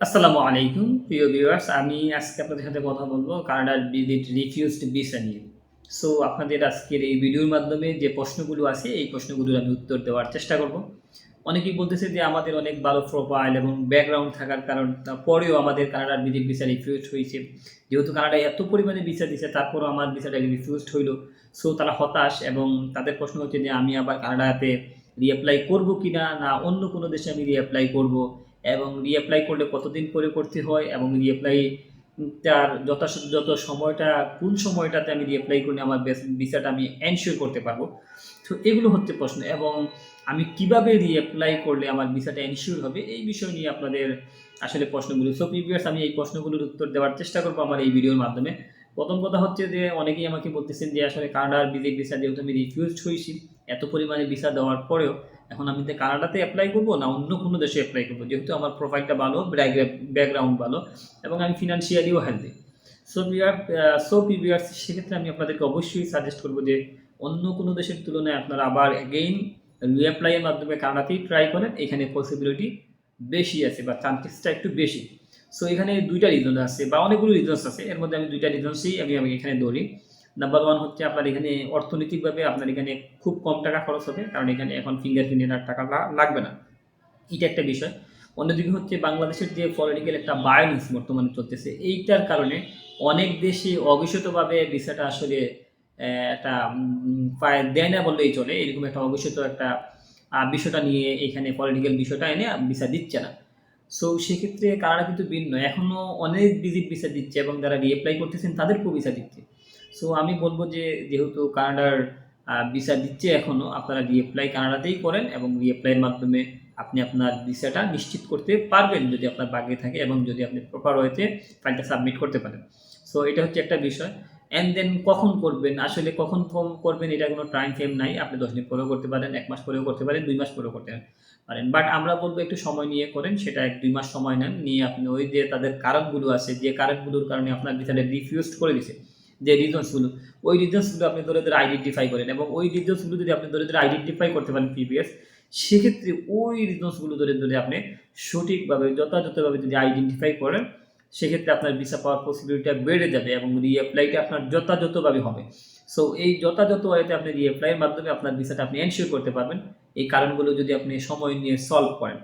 আসসালামু আলাইকুম, প্রিয় ভিউয়ার্স আমি আজকে আপনাদের সাথে কথা বলব কানাডার ভিজিট রিফিউজড ভিসা নিয়ে। সো আপনাদের আজকের এই ভিডিওর মাধ্যমে যে প্রশ্নগুলো আছে, এই প্রশ্নগুলোর আমি উত্তর দেওয়ার চেষ্টা করব। অনেকেই বলতেছে যে আমাদের অনেক ভালো প্রোফাইল এবং ব্যাকগ্রাউন্ড থাকার কারণ, তারপরেও আমাদের কানাডার ভিজিট ভিসা রিফিউজ হয়েছে। যেহেতু কানাডায় এত পরিমাণে ভিসা দিচ্ছে তারপরও আমার ভিসাটা রিফিউজড হইল। সো তারা হতাশ এবং তাদের প্রশ্ন হচ্ছে যে আমি আবার কানাডাতে রিঅ্যাপ্লাই করব কি না না অন্য কোনো দেশে আমি রিঅ্যাপ্লাই করব? এবং রিঅ্যাপ্লাই করলে কতদিন পরে করতে হয়? এবং রিঅ্যাপ্লাই তার যথাযথ সময়টা, কোন সময়টাতে আমি রিঅ্যাপ্লাই করলে আমার ভিসাটা আমি এনশিওর করতে পারব? তো এগুলো হচ্ছে প্রশ্ন। এবং আমি কীভাবে রিঅ্যাপ্লাই করলে আমার ভিসাটা এনশিওর হবে? এই বিষয় নিয়ে আপনাদের আসলে প্রশ্নগুলো। সো প্রিভিয়াস আমি এই প্রশ্নগুলোর উত্তর দেওয়ার চেষ্টা করব আমার এই ভিডিওর মাধ্যমে। প্রথম কথা হচ্ছে যে, অনেকেই আমাকে বলতেছেন যে, আসলে কানাডার ভিজিট ভিসা যেহেতু আমি রিফিউজড হয়েছি এত পরিমাণে ভিসা দেওয়ার পরেও এখন আমি কানাডাতে অ্যাপ্লাই করব না অন্য কোনো দেশে অ্যাপ্লাই করব? যেহেতু আমার প্রোফাইলটা ভালো ব্যাকগ্রাউন্ড ভালো এবং আমি ফিনান্সিয়ালিও হেলদি সো বিয়ার সো পিবিআর সেক্ষেত্রে আমি আপনাদেরকে অবশ্যই সাজেস্ট করব যে অন্য কোনো দেশের তুলনায় আপনারা আবার অ্যাগেইন রিঅ্যাপ্লাইয়ের মাধ্যমে কানাডাতেই ট্রাই করেন, এখানে পসিবিলিটি বেশি আছে বা চান্সেসটা একটু বেশি। সো এখানে দুইটা রিজন আছে বা অনেকগুলো রিজনস আছে, এর মধ্যে আমি দুইটা রিজনসই আমি আমি এখানে ধরি। নাম্বার ওয়ান হচ্ছে আপনার এখানে অর্থনৈতিকভাবে আপনার এখানে খুব কম টাকা খরচ হবে, কারণ এখানে এখন ফিঙ্গার প্রিন্টের টাকা লাগবে না। এটা একটা বিষয়। অন্যদিকে হচ্ছে বাংলাদেশের যে পলিটিক্যাল একটা বায়োলেন্স বর্তমানে চলতেছে, এইটার কারণে অনেক দেশে অঘোষিতভাবে ভিসাটা আসলে একটা পায় দেয় না বললেই চলে। এরকম একটা অঘোষিত একটা বিষয়টা নিয়ে এখানে পলিটিক্যাল বিষয়টা এনে ভিসা দিচ্ছে না। সো সেক্ষেত্রে কানাডা কিন্তু ভিন্ন। এখনও অনেক ভিজিট ভিসা দিচ্ছে এবং যারা রিঅ্যাপ্লাই করতেছেন তাদেরকেও ভিসা দিচ্ছে। সো আমি বলব যে, যেহেতু কানাডার ভিসা দিচ্ছে এখনও আপনারা রিঅ্যাপ্লাই কানাডাতেই করেন এবং রিঅ্যাপ্লাইয়ের মাধ্যমে আপনি আপনার ভিসাটা নিশ্চিত করতে পারবেন যদি আপনার বাগে থাকে এবং যদি আপনি প্রপার ওয়েতে ফাইলটা সাবমিট করতে পারেন। সো এটা হচ্ছে একটা বিষয়। অ্যান্ড দেন কখন করবেন? আসলে কখন ফর্ম করবেন? এটা কোনো টাইম ফ্রেম নাই। আপনি দশ দিন পরেও করতে পারেন, এক মাস পরেও করতে পারেন, দুই মাস পরেও করতে পারেন। বাট আমরা বলব একটু সময় নিয়ে করেন, সেটা এক দুই মাস সময় নেন। নিয়ে আপনি ওই যে তাদের কারণগুলো আছে, যে কারণগুলোর কারণে আপনার ভিসাটা রিফিউজ করে দিছে। যে রিজনসগুলো ওই রিজনসগুলো আপনি ধরে আইডেন্টিফাই করেন এবং ওই রিজনসগুলো যদি আপনি ধরে আইডেন্টিফাই করতে পারেন পিপিএস সেক্ষেত্রে ওই রিজনসগুলো ধরে ধরে আপনি সঠিকভাবে, যথাযথভাবে যদি আইডেন্টিফাই করেন, সেক্ষেত্রে আপনার ভিসা পাওয়ার পসিবিলিটিটা বেড়ে যাবে এবং রিঅ্যাপ্লাইটা আপনার যথাযথভাবে হবে। সো এই যথাযথ ওয়েতে আপনি রিঅ্যাপ্লাইয়ের মাধ্যমে আপনার ভিসাটা আপনি এনশিওর করতে পারবেন। এই কারণগুলো যদি আপনি সময় নিয়ে সলভ করেন।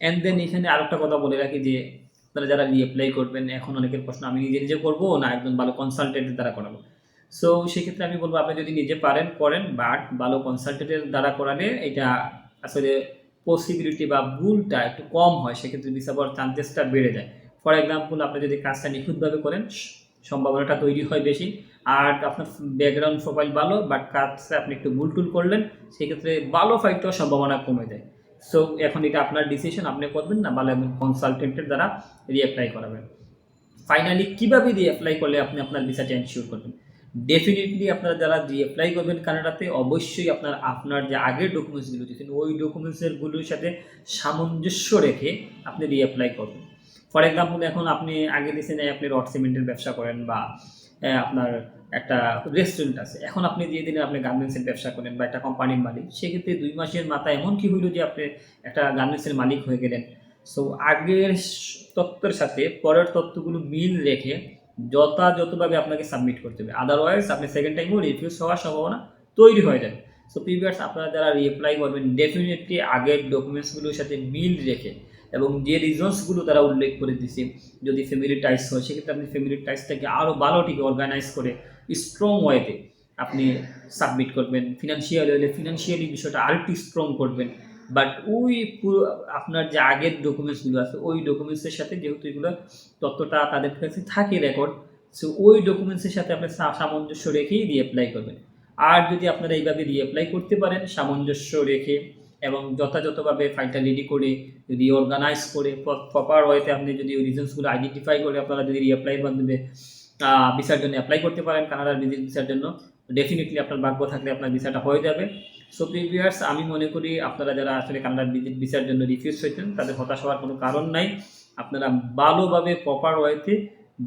অ্যান্ড দেন এখানে আরেকটা কথা বলে রাখি যে আপনারা যারা রিঅ্যাপ্লাই করবেন, এখন অনেকের প্রশ্ন, আমি নিজে নিজে করব না একজন ভালো কনসালটেন্টের দ্বারা করাবো? সো সেক্ষেত্রে আমি বলব, আপনি যদি নিজে পারেন, করেন বাট ভালো কনসালটেন্টের দ্বারা করালে এটা আসলে পসিবিলিটি বা ভুলটা একটু কম হয়, সেক্ষেত্রে ভিসা পাওয়ার চান্সেসটা বেড়ে যায়। ফর এক্সাম্পল আপনি যদি কাজটা নিখুঁতভাবে করেন, সম্ভাবনাটা তৈরি হয় বেশি, আর আপনার ব্যাকগ্রাউন্ড প্রোফাইল ভালো বাট কাজটা আপনি একটু ভুল টুল করলেন, সেক্ষেত্রে ভালো ফাইটটাও সম্ভাবনা কমে যায়। সো এখন এটা আপনার ডিসিশন আপনি করবেন না? ভালো একজন কনসালটেন্টের দ্বারা রিঅ্যাপ্লাই করাবেন। ফাইনালি কীভাবে রিঅ্যাপ্লাই করলে আপনি আপনার ভিসাটা এনশিওর করবেন? ডেফিনেটলি আপনারা যারা রিঅ্যাপ্লাই করবেন কানাডাতে, অবশ্যই আপনার আপনার যে আগের ডকুমেন্টসগুলো দিয়েছেন, ওই ডকুমেন্টসেরগুলোর সাথে সামঞ্জস্য রেখে আপনি রিঅ্যাপ্লাই করবেন। ফর এক্সাম্পল এখন আপনি আগে দিয়েছেন আপনি রড সিমেন্টের ব্যবসা করেন বা আপনার একটা রেস্টুরেন্ট আছে। এখন আপনি দিয়ে দিলেন আপনি গার্মেন্টসের ব্যবসা করেন বা একটা কোম্পানির মালিক, সেক্ষেত্রে দুই মাসের মাথায় এমন কি হইল যে আপনি একটা গার্মেন্টসের মালিক হয়ে গেলেন? সো আগের তত্ত্বের সাথে পরের তত্ত্বগুলো মিল রেখে যথাযথভাবে আপনাকে সাবমিট করতে হবে। আদারওয়াইজ আপনি সেকেন্ড টাইমও রিফিউজ হওয়ার সম্ভাবনা তৈরি হয়ে যাবে। সো প্রিভিয়ার্স আপনারা যারা রিপ্লাই করবেন ডেফিনেটলি আগের ডকুমেন্টসগুলোর সাথে মিল রেখে এবং যে রিজনসগুলো তারা উল্লেখ করে দিছে যদি ফ্যামিলি টাইস হয়, সেক্ষেত্রে আপনি ফ্যামিলি টাইসটাকে আরও ভালোটিকে অর্গানাইজ করে স্ট্রং ওয়েতে আপনি সাবমিট করবেন। ফিনান্সিয়ালি হলে ফিনান্সিয়ালি বিষয়টা আরেকটু স্ট্রং করবেন। বাট ওই পুরো আপনার যে আগের ডকুমেন্টসগুলো আছে, ওই ডকুমেন্টসের সাথে যেহেতু এগুলো তথ্যটা তাদের কাছে থাকে রেকর্ড সো ওই ডকুমেন্টসের সাথে আপনি সামঞ্জস্য রেখেই রিঅ্যাপ্লাই করবেন। আর যদি আপনারা এইভাবে রিঅ্যাপ্লাই করতে পারেন, সামঞ্জস্য রেখে এবং যথাযথভাবে ফাইলটা রেডি করে রিঅর্গানাইজ করে প্রপার ওয়েতে আপনি যদি ওই রিজনসগুলো আইডেন্টিফাই করে আপনারা যদি রিঅ্যাপ্লাইয়ের মাধ্যমে ভিসার জন্য অ্যাপ্লাই করতে পারেন, কানাডার ভিসার জন্য ডেফিনেটলি আপনার ভাগ্য থাকলে আপনার ভিসাটা হয়ে যাবে। সো প্রিভিয়ার্স আমি মনে করি আপনারা যারা আসলে কানাডার ভিজিট ভিসার জন্য রিফিউজ হয়েছেন, তাদের হতাশ হওয়ার কোনো কারণ নাই। আপনারা ভালোভাবে প্রপার ওয়েতে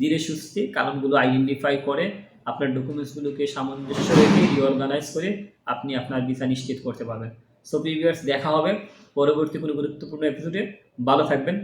ধীরে সুস্থে কারণগুলো আইডেন্টিফাই করে, আপনার ডকুমেন্টসগুলোকে সামঞ্জস্য রেখে রিঅর্গানাইজ করে আপনি আপনার ভিসা নিশ্চিত করতে পারবেন। সো প্রিভিয়ার্স দেখা হবে। পরবর্তী কোনো গুরুত্বপূর্ণ এপিসোডে ভালো থাকবেন।